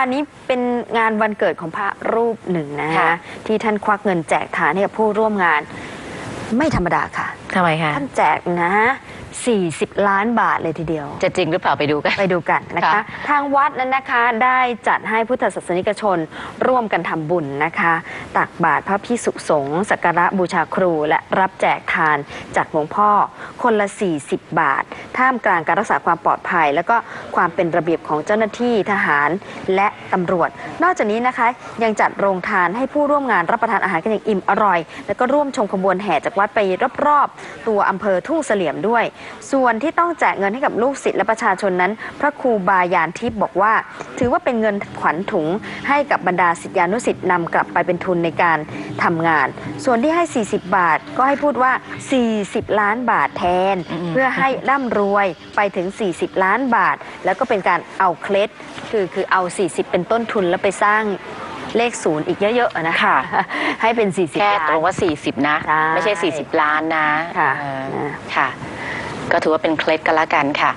านนี้เป็นงานวันเกิดของพระรูปหนึ่งนะค่ะฮะที่ท่านควักเงินแจกทานให้กับผู้ร่วมงานไม่ธรรมดาค่ะ ทำไมคะ ท่านแจกนะ 40 ล้านบาทเลยทีเดียว จะจริงหรือเปล่าไปดูกัน ไปดูกันนะคะ ค่ะ ทางวัดนั้นนะคะได้จัดให้พุทธศาสนิกชนร่วมกันทำบุญนะคะ ตักบาตรพระพิสุสงฆ์สักการะบูชาครู และรับแจกทานจากหลวงพ่อคนละ 40 บาท ท่ามกลางการรักษาความปลอดภัย แล้วก็ความเป็นระเบียบของเจ้าหน้าที่ทหารและตำรวจ นอกจากนี้นะคะ ยังจัดโรงทานให้ผู้ร่วมงานรับประทานอาหารกันอย่างอิ่มอร่อย แล้วก็ร่วมชมขบวนแห่จากวัดไปรอบๆ ตัวอำเภอทุ่งเสลี่ยมด้วยส่วนที่ต้องแจกเงินให้กับลูกศิษย์และประชาชนนั้น พระครูบายานทิพย์บอกว่า ถือว่าเป็นเงินขวัญถุงให้กับบรรดาศิษยานุศิษย์นำกลับไปเป็นทุนในการทำงาน ส่วนที่ให้ 40 บาทก็ให้พูดว่า 40 ล้านบาทแทนอืมเพื่อให้ร่ำรวยไปถึง 40 ล้านบาท แล้วก็เป็นการเอาเคล็ดคือคือเอา 40 เป็นต้นทุนแล้วไปสร้างเลขศูนย์อีกเยอะๆนะค่ะให้เป็น 40แค่ล้าตนรงว่า 40 นะใช่ไม่ใช่ 40 ล้านนะค่ะเออนะค่ะ ก็ถือว่าเป็นเคล็ดกันละกันค่ะ